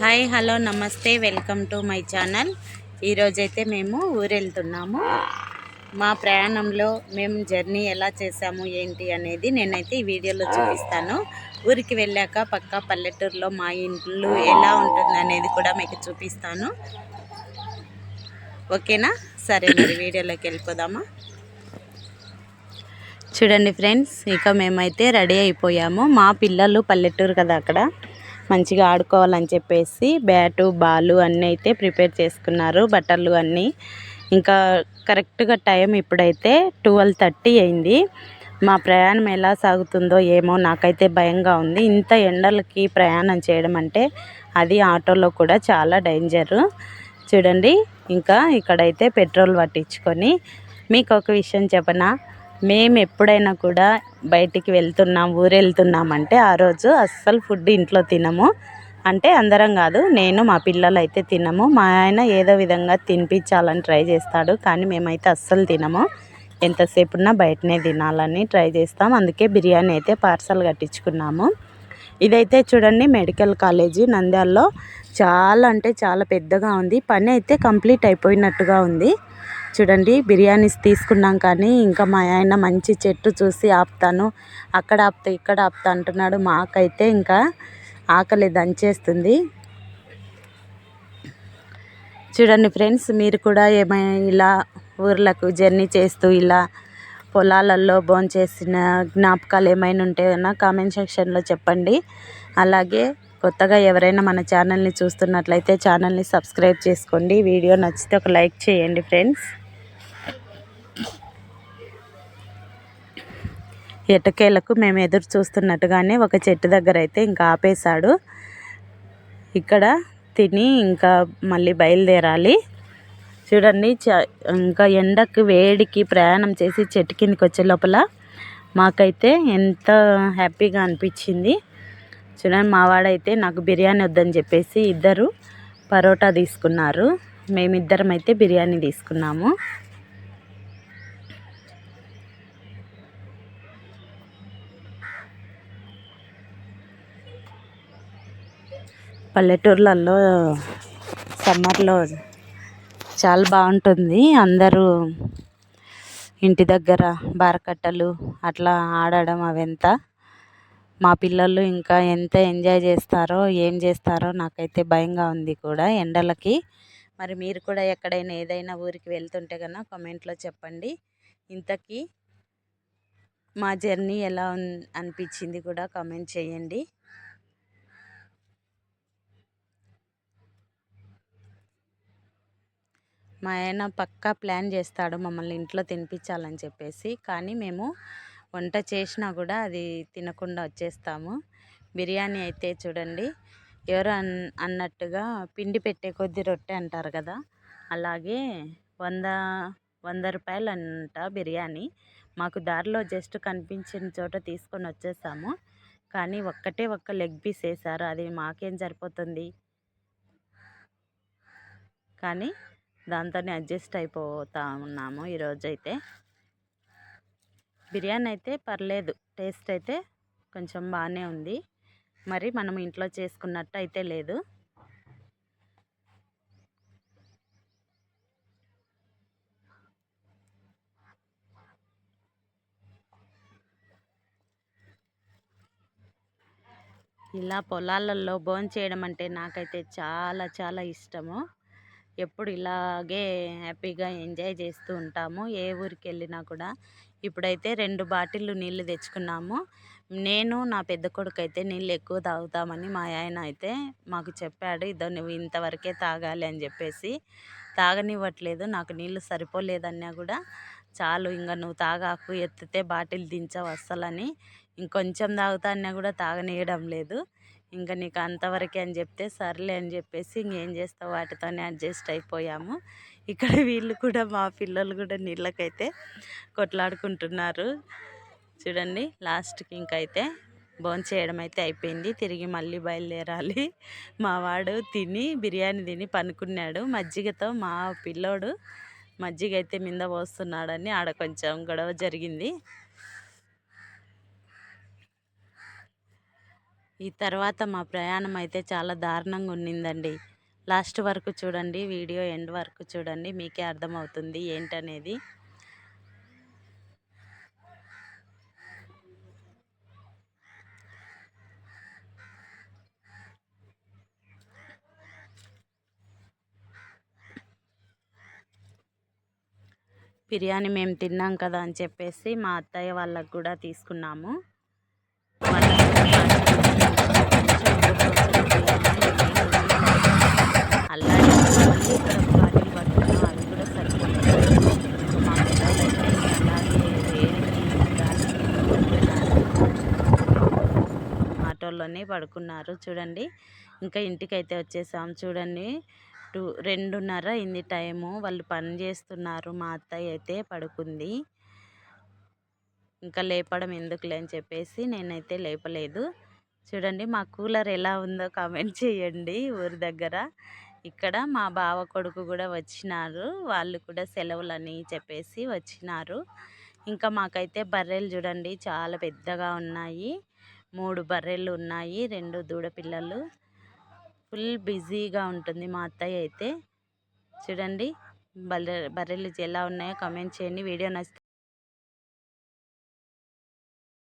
Hi hello నమస్తే welcome to my channel. ఈరోజైతే మేము ఊరెళ్తున్నాము. మా ప్రయాణంలో మేము జర్నీ ఎలా చేసాము ఏంటి అనేది నేనైతే ఈ వీడియోలో చూపిస్తాను. ఊరికి వెళ్ళాక పక్క పల్లెటూరులో మా ఇంట్లో ఎలా ఉంటుంది అనేది కూడా మీకు చూపిస్తాను. ఓకేనా? సరే మరి వీడియోలోకి వెళ్ళిపోదామా? చూడండి ఫ్రెండ్స్ ఇక మేమైతే రెడీ అయిపోయాము. మా పిల్లలు పల్లెటూరు కదా అక్కడ. మంచిగా ఆడుకోవాలని చెప్పేసి బ్యాటు బాలు అన్నీ అయితే ప్రిపేర్ చేసుకున్నారు. బట్టలు అన్నీ ఇంకా కరెక్ట్గా టైం ఇప్పుడైతే ట్వెల్వ్ థర్టీ అయింది. మా ప్రయాణం ఎలా సాగుతుందో ఏమో నాకైతే భయంగా ఉంది. ఇంత ఎండలకి ప్రయాణం చేయడం అంటే అది ఆటోలో కూడా చాలా డేంజరు. చూడండి ఇంకా ఇక్కడైతే పెట్రోల్ పట్టించుకొని మీకు ఒక విషయం చెప్పనా? మేము ఎప్పుడైనా కూడా బయటికి వెళ్తున్నాం ఊరు వెళ్తున్నామంటే ఆ రోజు అస్సలు ఫుడ్ ఇంట్లో తినము. అంటే అందరం కాదు నేను మా పిల్లలు అయితే తినము. మా ఆయన ఏదో విధంగా తినిపించాలని ట్రై చేస్తాడు కానీ మేమైతే అస్సలు తినము. ఎంతసేపున్నా బయటనే తినాలని ట్రై చేస్తాం. అందుకే బిర్యానీ అయితే పార్సల్ కట్టించుకున్నాము. ఇదైతే చూడండి మెడికల్ కాలేజీ నంద్యాలలో. చాలా అంటే చాలా పెద్దగా ఉంది. పని అయితే కంప్లీట్ అయిపోయినట్టుగా ఉంది. చూడండి బిర్యానీస్ తీసుకున్నాం కానీ ఇంకా మా ఆయన మంచి చెట్టు చూసి ఆపుతాను. అక్కడ ఆపుతా ఇక్కడ ఆపుతా అంటున్నాడు. మాకైతే ఇంకా ఆకలి దంచేస్తుంది. చూడండి ఫ్రెండ్స్ మీరు కూడా ఏమైనా ఇలా ఊర్లకు జర్నీ చేస్తూ ఇలా పొలాలలో భోంచేసిన జ్ఞాపకాలు ఏమైనా ఉంటే కన్నా కామెంట్ సెక్షన్లో చెప్పండి. అలాగే కొత్తగా ఎవరైనా మన ఛానల్ని చూస్తున్నట్లయితే ఛానల్ని సబ్స్క్రైబ్ చేసుకోండి. వీడియో నచ్చితే ఒక లైక్ చేయండి ఫ్రెండ్స్. ఎటకేలకు మేము ఎదురు చూస్తున్నట్టుగానే ఒక చెట్టు దగ్గర అయితే ఇంకా ఆపేశాడు. ఇక్కడ తిని ఇంకా మళ్ళీ బయలుదేరాలి. చూడండి చ ఇంకా ఎండకు వేడికి ప్రయాణం చేసి చెట్టు కిందకి వచ్చే లోపల మాకైతే ఎంత హ్యాపీగా అనిపించింది. చూడండి మావాడైతే నాకు బిర్యానీ వద్దని చెప్పేసి ఇద్దరు పరోటా తీసుకున్నారు. మేమిద్దరం అయితే బిర్యానీ తీసుకున్నాము. పల్లెటూర్లలో సమ్మర్లో చాలా బాగుంటుంది. అందరూ ఇంటి దగ్గర బారకట్టలు అట్లా ఆడడం అవంతా. మా పిల్లలు ఇంకా ఎంత ఎంజాయ్ చేస్తారో ఏం చేస్తారో నాకైతే భయంగా ఉంది కూడా ఎండలకి. మరి మీరు కూడా ఎక్కడైనా ఏదైనా ఊరికి వెళ్తుంటే కన్నా కామెంట్లో చెప్పండి. ఇంతకీ మా జర్నీ ఎలా అనిపించింది కూడా కామెంట్ చేయండి. మా ఆయన పక్కా ప్లాన్ చేస్తాడు మమ్మల్ని ఇంట్లో తినిపించాలని చెప్పేసి. కానీ మేము వంట చేసినా కూడా అది తినకుండా వచ్చేస్తాము. బిర్యానీ అయితే చూడండి ఎవరు అన్ అన్నట్టుగా పిండి పెట్టే కొద్ది రొట్టె అంటారు కదా అలాగే వంద వంద రూపాయలు అంట బిర్యానీ. మాకు దారిలో జస్ట్ కనిపించిన చోట తీసుకొని వచ్చేసాము. కానీ ఒక్కటే ఒక్క లెగ్ పీస్ వేసారు అది మాకేం సరిపోతుంది? కానీ దాంతోనే అడ్జస్ట్ అయిపోతా ఉన్నాము ఈరోజైతే. బిర్యానీ అయితే పర్లేదు టేస్ట్ అయితే కొంచెం బాగానే ఉంది. మరి మనం ఇంట్లో చేసుకున్నట్టు అయితే లేదు. ఇలా పొలాలలో భోంచేయడం అంటే నాకైతే చాలా చాలా ఇష్టము. ఎప్పుడు ఇలాగే హ్యాపీగా ఎంజాయ్ చేస్తూ ఉంటాము. ఏ ఊరికి వెళ్ళినా కూడా. ఇప్పుడైతే రెండు బాటిళ్ళు నీళ్ళు తెచ్చుకున్నాము. నేను నా పెద్ద కొడుకు అయితే నీళ్ళు ఎక్కువ తాగుతామని మా ఆయన అయితే మాకు చెప్పాడు ఇదో నువ్వు ఇంతవరకే తాగాలి అని చెప్పేసి. తాగనివ్వట్లేదు నాకు నీళ్ళు సరిపోలేదన్నా కూడా. చాలు ఇంకా నువ్వు తాగాకు ఎత్తితే బాటిల్ దించవు అస్సలని. ఇంకొంచెం తాగుతా అన్నా కూడా తాగనీయడం లేదు. ఇంకా నీకు అంతవరకే అని చెప్తే సర్లే అని చెప్పేసి ఇంకేం చేస్తావు? వాటితోనే అడ్జస్ట్ అయిపోయాము. ఇక్కడ వీళ్ళు కూడా మా పిల్లలు కూడా నీళ్ళకైతే కొట్లాడుకుంటున్నారు. చూడండి లాస్ట్కి ఇంకైతే భోంచేయడం అయితే అయిపోయింది. తిరిగి మళ్ళీ బయలుదేరాలి. మా వాడు తిని బిర్యానీ తిని పనుకున్నాడు. మజ్జిగతో మా పిల్లోడు మజ్జిగ అయితే మింద పోస్తున్నాడని ఆడ కొంచెం గొడవ జరిగింది. ఈ తర్వాత మా ప్రయాణం అయితే చాలా దారుణంగా ఉన్నిందండి. లాస్ట్ వరకు చూడండి వీడియో ఎండ్ వరకు చూడండి మీకే అర్థమవుతుంది ఏంటనేది. బిర్యానీ మేము తిన్నాం కదా అని చెప్పేసి మా అత్తయ్య వాళ్ళకు కూడా తీసుకున్నాము. ఆటోలోనే పడుకున్నారు. చూడండి ఇంకా ఇంటికైతే వచ్చేసాం. చూడండి టూ రెండున్నర అయింది టైము. వాళ్ళు పని చేస్తున్నారు. మా అత్తయ్య అయితే పడుకుంది. ఇంకా లేపడం ఎందుకులే అని చెప్పేసి నేనైతే లేపలేదు. చూడండి మా కూలర్ ఎలా ఉందో కామెంట్ చేయండి ఊరి దగ్గర. ఇక్కడ మా బావ కొడుకు కూడా వచ్చినారు. వాళ్ళు కూడా సెలవులని చెప్పేసి వచ్చినారు. ఇంకా మాకైతే బర్రెలు చూడండి చాలా పెద్దగా ఉన్నాయి. మూడు బర్రెలు ఉన్నాయి రెండు దూడపిల్లలు ఫుల్ బిజీగా ఉంటుంది మా అత్తయ్య అయితే. చూడండి బర్రె బర్రెలు ఎలా ఉన్నాయో కామెంట్ చేయండి. వీడియో నచ్చితే